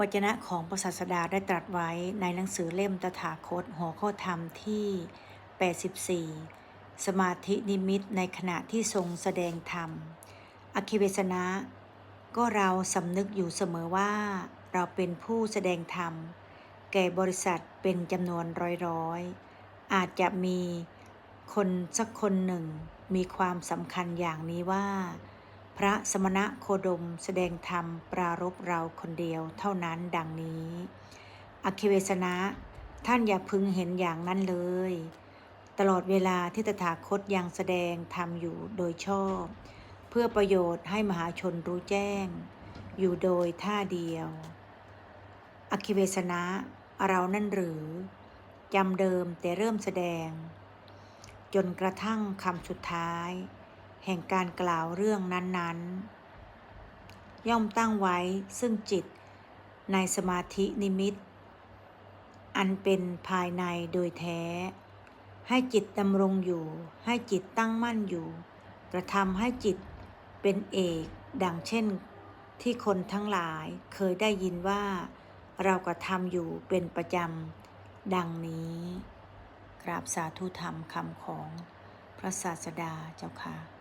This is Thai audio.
วจนะของพระศาสดาได้ตรัสไว้ในหนังสือเล่มตถาคตหัวข้อธรรมที่ 84 สมาธินิมิตในขณะที่ทรงแสดงธรรม อคิเวสนะ ก็เราสำนึกอยู่เสมอว่า เราเป็นผู้แสดงธรรม แก่บริษัทเป็นจำนวนร้อยๆ อาจจะมีคนสักคนหนึ่งมีความสำคัญอย่างนี้ว่า พระสมณะโคดมแสดงธรรมปรารบเราคนเดียวเท่านั้นดังนี้ อคิเวสนะ ท่านอย่าพึงเห็นอย่างนั้นเลย ตลอดเวลาที่ตถาคตยังแสดงธรรมอยู่โดยชอบ เพื่อประโยชน์ให้มหาชนรู้แจ้ง อยู่โดยท่าเดียว อคิเวสนะเรานั่นหรือจำเดิมแต่เริ่มแสดง จนกระทั่งคำสุดท้าย แห่งการกล่าวเรื่องนั้นๆ ย่อมตั้งไว้ซึ่งจิตในสมาธินิมิต อันเป็นภายในโดยแท้ ให้จิตดำรงอยู่ ให้จิตตั้งมั่นอยู่ กระทำให้จิตเป็นเอกดังเช่นที่คนทั้งหลายเคยได้ยินว่า เรากระทำอยู่เป็นประจำ ดังนี้ กราบสาธุธรรมคำของพระศาสดาเจ้าค่ะ